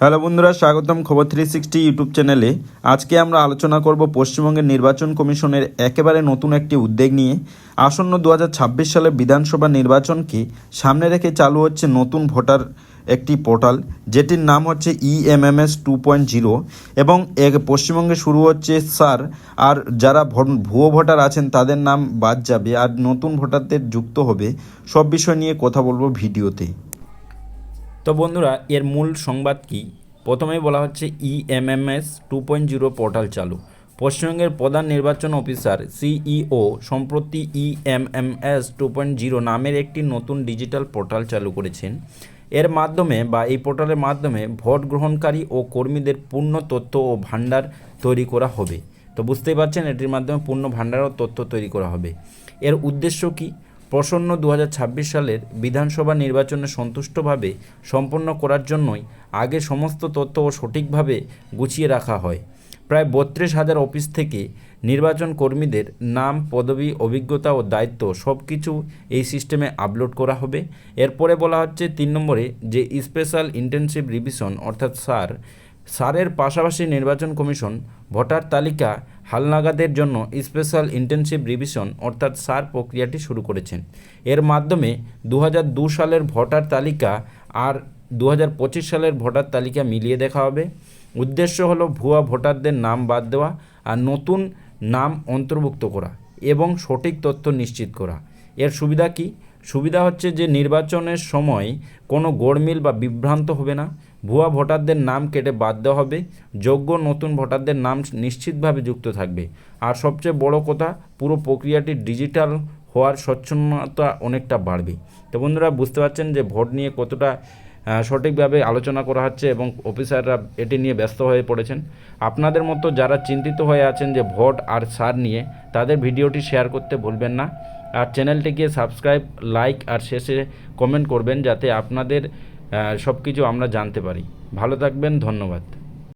Hello বন্ধুরা, স্বাগতম খবর থ্রি সিক্সটি ইউটিউব চ্যানেলে। আজকে আমরা আলোচনা করব পশ্চিমবঙ্গের নির্বাচন কমিশনের একেবারে নতুন একটি উদ্যোগ নিয়ে। আসন্ন দু সালে বিধানসভা নির্বাচনকে সামনে রেখে চালু হচ্ছে নতুন ভোটার একটি পোর্টাল, যেটির নাম হচ্ছে ইএমএমএস টু পয়েন্ট জিরো এবং পশ্চিমবঙ্গে শুরু হচ্ছে স্যার আর যারা ভুয়ো ভোটার আছেন তাদের নাম বাদ যাবে, আর নতুন ভোটারদের যুক্ত হবে। সব বিষয় নিয়ে কথা বলব ভিডিওতে। তো বন্ধুরা, এর মূল সংবাদ কি? প্রথমেই বলা হচ্ছে EMMS two point zero portal চালু। পশ্চিমবঙ্গের প্রধান নির্বাচন অফিসার সিইও সম্প্রতি E EMMS two point zero নামের একটি নতুন ডিজিটাল পোর্টাল চালু করেছেন। এর মাধ্যমে বা এই পোর্টালের মাধ্যমে ভোট গ্রহণকারী ও কর্মীদের পূর্ণ তথ্য ও ভাণ্ডার তৈরি করা হবে। তো বুঝতেই পারছেন, এটির মাধ্যমে পূর্ণ ভাণ্ডার ও তথ্য তৈরি করা হবে। এর উদ্দেশ্য কি? প্রসন্ন দু হাজার ছাব্বিশ সালের বিধানসভা নির্বাচনে সন্তুষ্টভাবে সম্পন্ন করার জন্যই আগে সমস্ত তথ্য ও সঠিকভাবে গুছিয়ে রাখা হয়। প্রায় বত্রিশ হাজার অফিস থেকে নির্বাচন কর্মীদের নাম, পদবি, অভিজ্ঞতা ও দায়িত্ব সব কিছু এই সিস্টেমে আপলোড করা হবে। এরপরে বলা হচ্ছে তিন নম্বরে যে স্পেশাল ইন্টেনসিভ রিভিশন, অর্থাৎ সার, সারের পাশাপাশি নির্বাচন কমিশন ভোটার তালিকা হালনাগাদের জন্য স্পেশাল ইন্টেনসিভ রিভিশন অর্থাৎ সার প্রক্রিয়াটি শুরু করেছেন। এর মাধ্যমে দু সালের ভোটার তালিকা আর দু হাজার পঁচিশ সালের ভোটার তালিকা মিলিয়ে দেখা হবে। উদ্দেশ্য হলো ভুয়া ভোটারদের নাম বাদ দেওয়া আর নতুন নাম অন্তর্ভুক্ত করা এবং সঠিক তথ্য নিশ্চিত করা। এর সুবিধা কি? সুবিধা হচ্ছে যে নির্বাচনের সময় কোনো গোড়মিল বা বিভ্রান্ত হবে না। ভুয়া ভোটারদের নাম কেটে বাদ দেওয়া হবে, যোগ্য নতুন ভোটারদের নাম নিশ্চিতভাবে যুক্ত থাকবে। আর সবচেয়ে বড় কথা, পুরো প্রক্রিয়াটি ডিজিটাল হওয়ার স্বচ্ছন্নতা অনেকটা বাড়বে। তো বন্ধুরা, বুঝতে পারছেন যে ভোট নিয়ে কতটা সঠিকভাবে আলোচনা করা হচ্ছে এবং অফিসাররা এটি নিয়ে ব্যস্ত হয়ে পড়েছেন। আপনাদের মতো যারা চিন্তিত হয়ে আছেন যে ভোট আর সার নিয়ে, তাদের ভিডিওটি শেয়ার করতে ভুলবেন না। আর চ্যানেলটিকে সাবস্ক্রাইব, লাইক আর শেষে কমেন্ট করবেন যাতে আপনাদের সব কিছু আমরা জানতে পারি। ভালো থাকবেন ধন্যবাদ।